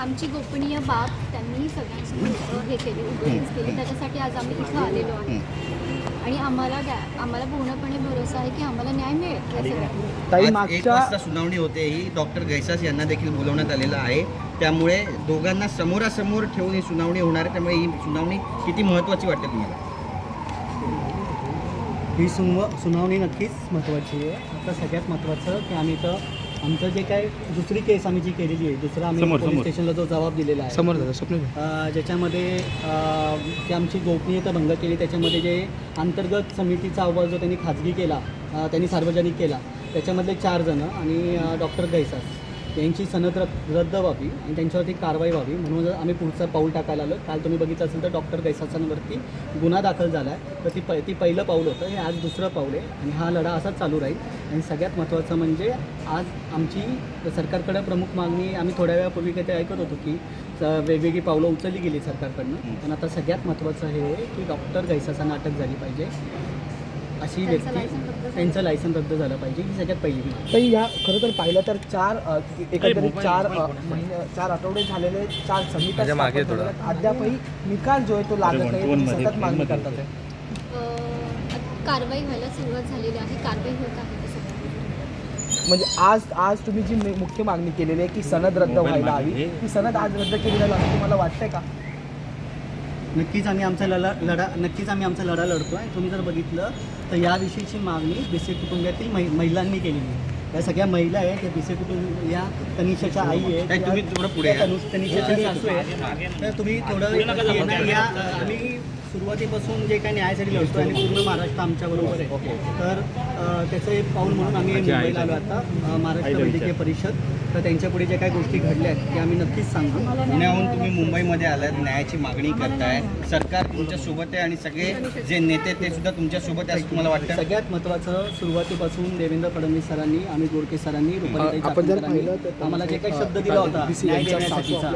आमची गोपनीय बाब त्यांनी सगळ्यांसमोर हे केली उघडकीस केली. त्याच्यासाठी आज आम्ही इथं आलेलो आहे आणि आम्हाला आम्हाला पूर्णपणे भरोसा आहे की आम्हाला न्याय मिळेल एक वाजता सुनावणी होते ही. डॉक्टर गैसास यांना देखील बोलवण्यात आलेलं आहे. त्यामुळे दोघांना समोरासमोर ठेवून ही सुनावणी होणार आहे. त्यामुळे ही सुनावणी किती महत्त्वाची वाटते तुम्हाला? ही सुनव सुनावणी नक्कीच महत्त्वाची आहे. आता सगळ्यात महत्त्वाचं की आम्ही इथं आमचं जे काय दुसरी केस आम्ही जी केलेली आहे दुसरा आम्ही समोर, पोलीस समोर. स्टेशनला जो जबाब दिलेला आहे. समोर दादा स्वप्न अ, ज्याच्यामध्ये अ, जी आमची गोपनीयता भंग केली त्याच्यामध्ये जे अंतर्गत समितीचा अहवाल जो त्यांनी खाजगी केला अ, त्यांनी सार्वजनिक केला त्याच्यामधले चार जणं आणि डॉक्टर गैसास. त्यांची सनद रद्द रद्द व्हावी आणि त्यांच्यावरती कारवाई व्हावी. म्हणून आम्ही पुढचं पाऊल टाकायला आलो काल तुम्ही बघितलं असेल तर डॉक्टर गैसासांवरती गुन्हा दाखल झाला आहे तर ती प ती पहिलं पाऊल होतं हे आज दुसरं पाऊल आहे आणि हा लढा असाच चालू राहील. आणि सगळ्यात महत्त्वाचं म्हणजे आज आमची सरकारकडे प्रमुख मागणी आम्ही थोड्या वेळापूर्वी काही ते ऐकत होतो की स- वेगवेगळी पावलं उचलली गेली सरकारकडनं. पण आता सगळ्यात महत्त्वाचं हे की डॉक्टर गैसासांना अटक झाली पाहिजे. अशी त्यांचं व्यक्ती लायसन रद्द झालं. त्यांचं लायसन रद्द झालं पाहिजे ही सगळ्यात पहिली. ताई या खरं तर पाहिलं तर चार अ, एकंदरीत चार अ, महिने चार आठवडे झालेले चार समित्या स्थापन आहेत. अद्यापही निकाल जो आहे तो लागत नाही तुम्ही सतत मागणी करतात आहे. अ, कारवाई व्हायला सुरुवात झालेली आहे कारवाई होत आहे. म्हणजे आज आज तुम्ही जी मे- मुख्य मागणी केलेली आहे की सनद रद्द व्हायला हवी ती सनद आज रद्द केली जाईल असं तुम्हाला वाटतंय का नक्कीच आम्ही आमचा लढा लढा नक्कीच आम्ही आमचा लढा लढतो आहे तुम्ही जर बघितलं तर याविषयीची मागणी बिसे कुटुंबातील मै महिलांनी केलेली आहे. या सगळ्या महिला आहेत त्या बिसे कुटुंब या तनिषाच्या आई ताई, तुम्ही थोडं पुढे या. तनिषाच्या सासू आहेत. तर तुम्ही थोडं या आम्ही सुरुवातीपासून जे काही न्यायासाठी लढतो आणि पूर्ण महाराष्ट्र आमच्याबरोबर आहे. तर त्याचं एक पाऊल म्हणून आम्ही मुंबईला आलो आता महाराष्ट्र वैद्यकीय परिषद. तर त्यांच्यापुढे जे काही गोष्टी घडल्या आहेत ते आम्ही नक्कीच सांगू. पुण्याहून तुम्ही मुंबईमध्ये आलात न्यायाची मागणी करताय. सरकार तुमच्यासोबत आहे आणि सगळे जे नेते ते सुद्धा तुमच्यासोबत आहे असं तुम्हाला वाटतं? सगळ्यात महत्त्वाचं सुरुवातीपासून देवेंद्र फडणवीस सरांनी आम्ही गोडके सरांनी रुपालीताई आपण जर चाकणकरांनी पाहिलं तर आम्हाला जे काही शब्द दिला होता न्याय देण्यासाठीचा.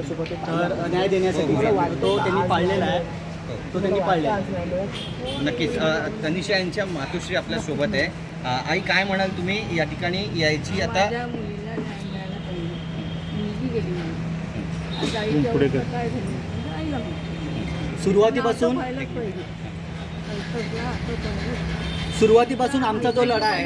तर न्याय देण्यासाठीचा तो त्यांनी पाळलेला आहे. तो त्यांनी पाळलेला आहे. नक्कीच तनिषा यांच्या मातोश्री आपल्यासोबत आहे. आई काय म्हणाल तुम्ही? या ठिकाणी यायची आता म्हणजे. सुरुवातीपासून. सुरुवातीपासून आमचा जो लढा आहे